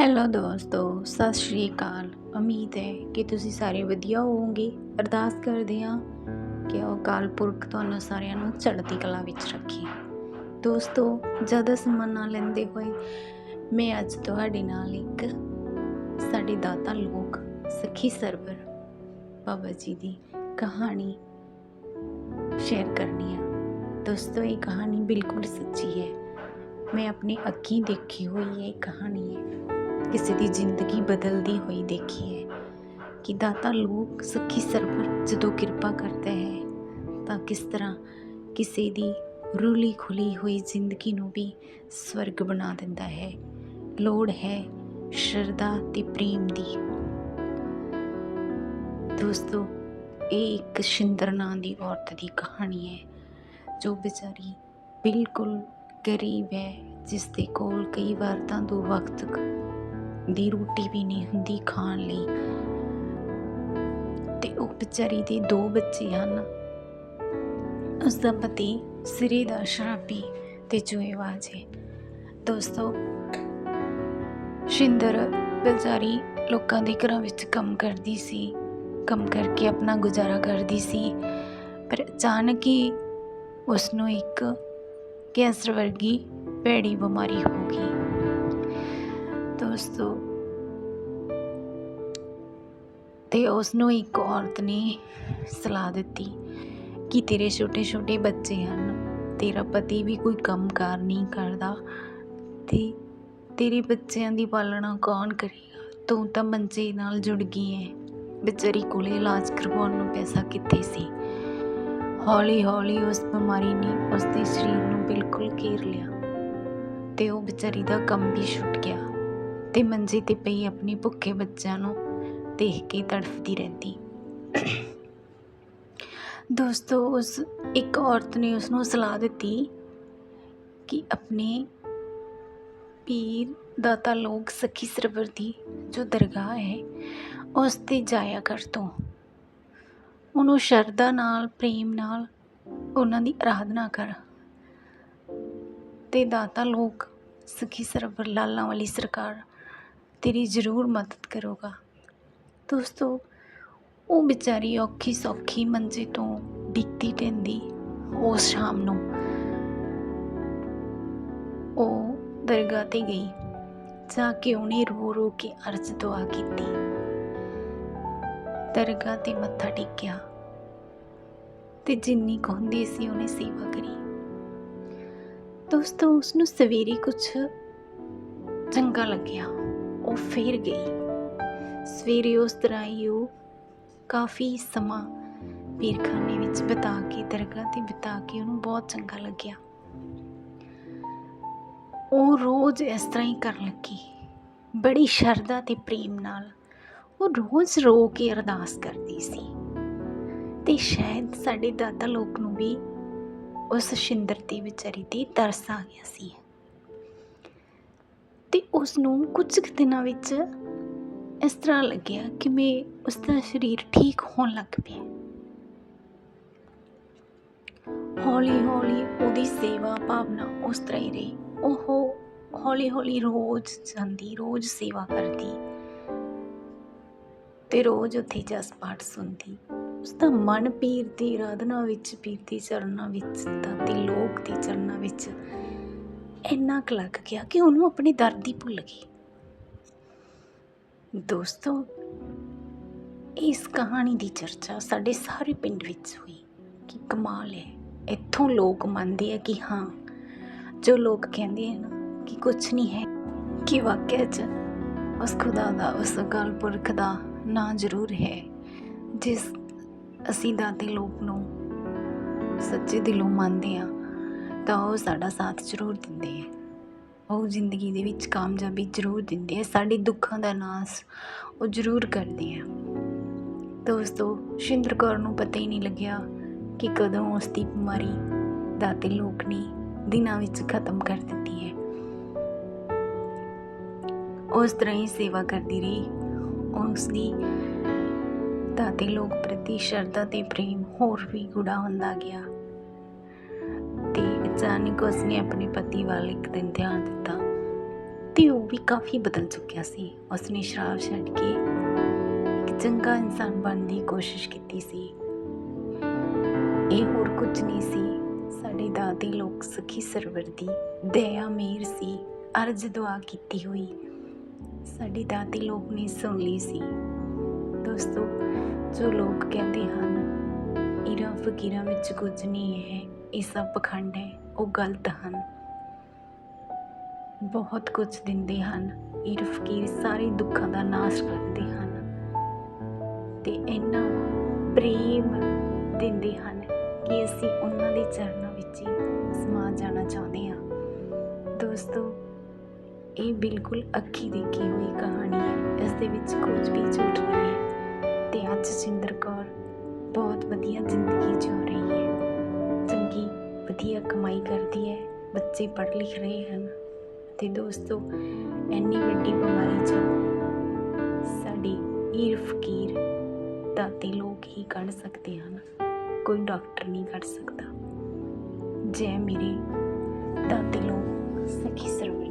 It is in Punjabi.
ਹੈਲੋ ਦੋਸਤੋ, ਸਤਿ ਸ਼੍ਰੀ ਅਕਾਲ। ਉਮੀਦ ਹੈ ਕਿ ਤੁਸੀਂ ਸਾਰੇ ਵਧੀਆ ਹੋਵੋਗੇ। ਅਰਦਾਸ ਕਰਦੇ ਹਾਂ ਕਿ ਉਹ ਅਕਾਲ ਪੁਰਖ ਤੁਹਾਨੂੰ ਸਾਰਿਆਂ ਨੂੰ ਚੜ੍ਹਦੀ ਕਲਾ ਵਿੱਚ ਰੱਖੇ। ਦੋਸਤੋ, ਜ਼ਿਆਦਾ ਸਮਾਂ ਨਾ ਲੈਂਦੇ ਹੋਏ ਮੈਂ ਅੱਜ ਤੁਹਾਡੇ ਨਾਲ ਇੱਕ ਸਾਡੇ ਦਾਤਾ ਲੋਕ ਸਖੀ ਸਰਵਰ ਬਾਬਾ ਜੀ ਦੀ ਕਹਾਣੀ ਸ਼ੇਅਰ ਕਰਨੀ ਆ ਦੋਸਤੋ, ਇਹ ਕਹਾਣੀ ਬਿਲਕੁਲ ਸੱਚੀ ਹੈ। ਮੈਂ ਆਪਣੀ ਅੱਖੀਂ ਦੇਖੀ ਹੋਈ ਇਹ ਕਹਾਣੀ ਹੈ। ਕਿਸੇ ਦੀ ਜ਼ਿੰਦਗੀ ਬਦਲਦੀ ਹੋਈ ਦੇਖੀ ਹੈ ਕਿ ਦਾਤਾ ਲੋਕ ਸਖੀ ਸਰਵਰ ਜਦੋਂ ਕਿਰਪਾ ਕਰਦਾ ਹੈ, ਤਾਂ ਕਿਸ ਤਰ੍ਹਾਂ ਕਿਸੇ ਦੀ ਰੂਲੀ ਖੁਲੀ ਹੋਈ ਜ਼ਿੰਦਗੀ ਨੂੰ ਵੀ ਸਵਰਗ ਬਣਾ ਦਿੰਦਾ ਹੈ। ਲੋੜ ਹੈ ਸ਼ਰਧਾ ਤੇ ਪ੍ਰੇਮ ਦੀ। ਦੋਸਤੋ, ਇਹ ਇੱਕ ਸ਼ਿੰਦਰ ਨਾਂ ਦੀ ਔਰਤ ਦੀ ਕਹਾਣੀ ਹੈ, ਜੋ ਵਿਚਾਰੀ ਬਿਲਕੁਲ ਗਰੀਬ ਹੈ ਜਿਸ ਦੇ ਕੋਲ ਕਈ ਵਾਰ ਤਾਂ ਦੋ ਵਕਤ ਦੀ ਰੋਟੀ ਵੀ ਨਹੀਂ ਹੁੰਦੀ ਖਾਣ ਲਈ। ਤੇ ਉਹ ਵਿਚਾਰੀ ਦੇ ਦੋ ਬੱਚੇ ਹਨ। ਉਸ ਦਾ ਪਤੀ ਸਿਰੇ ਦਾ ਸ਼ਰਾਬੀ ਤੇ ਜੂਏਬਾਜ਼ ਹੈ। ਦੋਸਤੋ, ਸ਼ਿੰਦਰ ਵਿਚਾਰੀ ਲੋਕਾਂ ਦੇ ਘਰਾਂ ਵਿੱਚ ਕੰਮ ਕਰਦੀ ਸੀ, ਕੰਮ ਕਰਕੇ ਆਪਣਾ ਗੁਜ਼ਾਰਾ ਕਰਦੀ ਸੀ, ਪਰ ਅਚਾਨਕ ਹੀ ਉਸ ਨੂੰ ਇੱਕ ਕੈਂਸਰ ਵਰਗੀ ਭੈੜੀ ਬਿਮਾਰੀ ਹੋ ਗਈ। ਦੋਸਤੋ, ਤੇ ਉਸ ਨੂੰ ਇੱਕ ਔਰਤ ਨੇ ਸਲਾਹ ਦਿੱਤੀ ਕਿ ਤੇਰੇ ਛੋਟੇ ਛੋਟੇ ਬੱਚੇ ਹਨ, ਤੇਰਾ ਪਤੀ ਵੀ ਕੋਈ ਕੰਮਕਾਰ ਨਹੀਂ ਕਰਦਾ, ਤੇ ਤੇਰੇ ਬੱਚਿਆਂ ਦੀ ਪਾਲਣਾ ਕੌਣ ਕਰੇਗਾ? ਤੂੰ ਤਾਂ ਮੰਜੇ ਨਾਲ ਜੁੜ ਗਈ ਹੈ ਵਿਚਾਰੀ ਕੋਲੇ ਇਲਾਜ ਕਰਵਾਉਣ ਨੂੰ ਪੈਸਾ ਕਿੱਥੇ ਸੀ? ਹੌਲੀ ਹੌਲੀ ਉਸ ਬਿਮਾਰੀ ਨੇ ਉਸ ਦੇ ਸਰੀਰ ਨੂੰ ਬਿਲਕੁਲ ਘੇਰ ਲਿਆ, ਤੇ ਉਹ ਵਿਚਾਰੀ ਦਾ ਕੰਮ ਵੀ ਛੁੱਟ ਗਿਆ। ਤੇ ਮੰਜੇ ਤੇ ਪਈ ਆਪਣੀ ਭੁੱਖੇ ਬੱਚਿਆਂ ਨੂੰ ਦੇਖ ਕੇ ਤੜਫਦੀ ਰਹਿੰਦੀ। ਦੋਸਤੋ, ਉਸ ਇੱਕ ਔਰਤ ਨੇ ਉਸ ਨੂੰ ਸਲਾਹ ਦਿੱਤੀ ਕਿ ਆਪਣੇ ਪੀਰ ਦਾਤਾ ਲੋਕ ਸਖੀ ਸਰਵਰ ਦੀ ਜੋ ਦਰਗਾਹ ਹੈ, ਉਸ ਤੇ ਜਾਇਆ ਕਰ ਤੂੰ। ਉਹਨੂੰ ਸ਼ਰਧਾ ਨਾਲ, ਪ੍ਰੇਮ ਨਾਲ ਉਹਨਾਂ ਦੀ ਆਰਾਧਨਾ ਕਰ। ਤੇ ਦਾਤਾ ਲੋਕ ਸਖੀ ਸਰਵਰ ਲਾਲਾਂ ਵਾਲੀ ਸਰਕਾਰ ਤੇਰੀ ਜ਼ਰੂਰ ਮਦਦ ਕਰੂਗਾ। ਦੋਸਤੋ, ਉਹ ਵਿਚਾਰੀ ਔਖੀ ਸੌਖੀ ਮੰਜੇ ਤੋਂ ਡਿੱਗਦੀ ਟੈਂਦੀ ਉਸ ਸ਼ਾਮ ਨੂੰ ਉਹ ਦਰਗਾਹ ਤੇ ਗਈ, ਜਾ ਕੇ ਉਹਨੇ ਰੋ ਰੋ ਕੇ ਅਰਜ਼ ਦੁਆ ਕੀਤੀ। ਦਰਗਾਹ ਤੇ ਮੱਥਾ ਟੇਕਿਆ ਤੇ ਜਿੰਨੀ ਕਹਿੰਦੀ ਸੀ ਉਹਨੇ ਸੇਵਾ ਕਰੀ। ਦੋਸਤੋ ਉਸ ਨੂੰ ਸਵੇਰੇ ਕੁਝ ਚੰਗਾ ਲੱਗਿਆ। ਉਹ ਫੇਰ ਗਈ। ਸਵੇਰੇ ਉਸ ਤਰ੍ਹਾਂ ਹੀ ਉਹ ਕਾਫੀ ਸਮਾਂ ਪੀਰਖਾਨੇ ਵਿੱਚ ਬਿਤਾ ਕੇ, ਦਰਗਾਹ ਤੇ ਬਿਤਾ ਕੇ ਉਹਨੂੰ ਬਹੁਤ ਚੰਗਾ ਲੱਗਿਆ। ਉਹ ਰੋਜ਼ ਇਸ ਤਰ੍ਹਾਂ ਹੀ ਕਰਨ ਲੱਗੀ। ਬੜੀ ਸ਼ਰਧਾ ਤੇ ਪ੍ਰੇਮ ਨਾਲ ਉਹ ਰੋਜ਼ ਰੋ ਕੇ ਅਰਦਾਸ ਕਰਦੀ ਸੀ। ਤੇ ਸ਼ਾਇਦ ਸਾਡੇ ਦਾਦਾ ਲੋਕ ਨੂੰ ਵੀ ਉਸ ਸ਼ਿੰਦਰ ਦੀ ਵਿਚਾਰੀ ਤੇ ਤਰਸ ਆ ਗਿਆ ਸੀ। ਤੇ ਉਸ ਨੂੰ ਕੁਝ ਕੁ ਦਿਨਾਂ ਵਿੱਚ ਇਸ ਤਰ੍ਹਾਂ ਲੱਗਿਆ ਕਿ ਮੈਂ ਉਸ ਦਾ ਸਰੀਰ ਠੀਕ ਹੋਣ ਲੱਗ ਪਿਆ। ਹੌਲੀ ਹੌਲੀ ਉਹਦੀ ਸੇਵਾ ਭਾਵਨਾ ਉਸ ਤਰ੍ਹਾਂ ਹੀ ਰਹੀ। ਉਹ ਹੌਲੀ ਹੌਲੀ ਰੋਜ਼ ਜਾਂਦੀ, ਰੋਜ਼ ਸੇਵਾ ਕਰਦੀ ਤੇ ਰੋਜ਼ ਉੱਥੇ ਜਸ ਪਾਠ ਸੁਣਦੀ। ਉਸ ਦਾ ਮਨ ਪੀਰ ਦੀ ਆਰਾਧਨਾ ਵਿੱਚ ਪੀਰ ਦੀ ਚਰਨਾਂ ਵਿੱਚ ਤਾਂ ਤੇ ਲੋਕ ਦੀ ਚਰਨਾਂ ਵਿੱਚ ਇੰਨਾ ਕੁ ਲੱਗ ਗਿਆ ਕਿ ਉਹਨੂੰ ਆਪਣੇ ਦਰਦ ਹੀ ਭੁੱਲ ਗਈ। ਦੋਸਤੋ, ਇਸ ਕਹਾਣੀ ਦੀ ਚਰਚਾ ਸਾਡੇ ਸਾਰੇ ਪਿੰਡ ਵਿੱਚ ਹੋਈ ਕਿ ਕਮਾਲ ਹੈ। ਇੱਥੋਂ ਲੋਕ ਮੰਨਦੇ ਆ ਕਿ ਹਾਂ, ਜੋ ਲੋਕ ਕਹਿੰਦੇ ਹਨ ਕਿ ਕੁਝ ਨਹੀਂ ਹੈ, ਕਿ ਵਾਕਿਆ 'ਚ ਉਸ ਖੁਦਾ ਦਾ, ਉਸ ਅਕਾਲ ਪੁਰਖ ਦਾ ਨਾਂ ਜ਼ਰੂਰ ਹੈ, ਜਿਸ ਅਸੀਂ ਦਾਤੇ ਲੋਕ ਨੂੰ ਸੱਚੇ ਦਿਲੋਂ ਮੰਨਦੇ ਆ। ਤਾਂ ਉਹ ਸਾਡਾ ਸਾਥ ਜ਼ਰੂਰ ਦਿੰਦੇ ਹੈ ਉਹ ਜ਼ਿੰਦਗੀ ਦੇ ਵਿੱਚ ਕਾਮਯਾਬੀ ਜ਼ਰੂਰ ਦਿੰਦੇ ਹੈ ਸਾਡੇ ਦੁੱਖਾਂ ਦਾ ਨਾਸ ਉਹ ਜ਼ਰੂਰ ਕਰਦੇ ਹੈ ਦੋਸਤੋ, ਸ਼ਿੰਦਰ ਕੌਰ ਨੂੰ ਪਤਾ ਹੀ ਨਹੀਂ ਲੱਗਿਆ ਕਿ ਕਦੋਂ ਉਸ ਦੀ ਬਿਮਾਰੀ ਦਾਤੇ ਲੋਕ ਨੇ ਦਿਨਾਂ ਵਿੱਚ ਖਤਮ ਕਰ ਦਿੱਤੀ ਹੈ। ਉਸ ਤਰ੍ਹਾਂ ਹੀ ਸੇਵਾ ਕਰਦੀ ਰਹੀ। ਉਸ ਦੀ ਦਾਤੇ ਲੋਕ ਪ੍ਰਤੀ ਸ਼ਰਧਾ ਤੇ ਪ੍ਰੇਮ ਹੋਰ ਵੀ ਗੁੜਾ ਹੁੰਦਾ ਗਿਆ। ਤੇ ਅਚਾਨਕ ਉਸਨੇ ਆਪਣੇ ਪਤੀ ਵੱਲ ਇੱਕ ਦਿਨ ਧਿਆਨ ਦਿੱਤਾ। ਤੇ ਉਹ ਵੀ ਕਾਫੀ ਬਦਲ ਚੁੱਕਿਆ ਸੀ। ਉਸਨੇ ਸ਼ਰਾਬ ਛੱਡ ਕੇ ਇੱਕ ਚੰਗਾ ਇਨਸਾਨ ਬਣਨ ਦੀ ਕੋਸ਼ਿਸ਼ ਕੀਤੀ ਸੀ। ਇਹ ਹੋਰ ਕੁਝ ਨਹੀਂ ਸੀ। ਸਾਡੇ ਦਾਦੀ ਲੋਕ ਸਖੀ ਸਰਵਰ ਦੀ ਦਇਆ ਮੇਰ ਸੀ। ਅਰਜ ਦੁਆ ਕੀਤੀ ਹੋਈ। ਸਾਡੀ ਦਾਦੀ ਲੋਕ ਨੇ ਸੁਣ ਲਈ ਸੀ। ਦੋਸਤੋ, ਜੋ ਲੋਕ ਕਹਿੰਦੇ ਹਨ, ਇਰਾਂ ਫਕੀਰਾਂ ਵਿੱਚ ਕੁਝ ਨਹੀਂ ਹੈ। ਇਹ ਸਭ ਪਖੰਡ ਹੈ। ਉਹ ਗਲਤ ਹਨ। ਬਹੁਤ ਕੁਝ ਦਿੰਦੇ ਹਨ। ਇਹ ਫਕੀਰ ਸਾਰੇ ਦੁੱਖਾਂ ਦਾ ਨਾਸ਼ ਕਰਦੇ ਹਨ। ਤੇ ਇੰਨਾ ਪ੍ਰੇਮ ਦਿੰਦੇ ਹਨ ਕਿ ਅਸੀਂ ਉਹਨਾਂ ਦੇ ਚਰਨਾਂ ਵਿੱਚ ਹੀ ਸਮਾ ਜਾਣਾ ਚਾਹੁੰਦੇ ਹਾਂ। ਦੋਸਤੋ, ਇਹ ਬਿਲਕੁਲ ਅੱਖੀ ਦੇਖੀ ਹੋਈ ਕਹਾਣੀ ਹੈ। ਇਸ ਦੇ ਵਿੱਚ ਕੁਝ ਵੀ ਝੂਠ ਨਹੀਂ ਹੈ। ਤੇ ਅੱਜ ਸਿੰਦਰ ਕੌਰ ਬਹੁਤ ਵਧੀਆ ਜ਼ਿੰਦਗੀ ਜਿਉ ਵਧੀਆ ਕਮਾਈ ਕਰਦੀ ਹੈ, ਬੱਚੇ ਪੜ੍ਹ ਲਿਖ ਰਹੇ ਹਨ ਅਤੇ ਦੋਸਤੋ, ਇੰਨੀ ਵੱਡੀ ਬਿਮਾਰੀ 'ਚ ਸਾਡੀ ਈਰ ਫਕੀਰ ਦਾਤੀ ਲੋਕ ਹੀ ਕੱਢ ਸਕਦੇ ਹਨ, ਕੋਈ ਡਾਕਟਰ ਨਹੀਂ ਕੱਢ ਸਕਦਾ। ਜੈ ਮੇਰੇ ਦਾਤੇ ਲੋਕ, ਸਖੀ ਸਰਵਰ।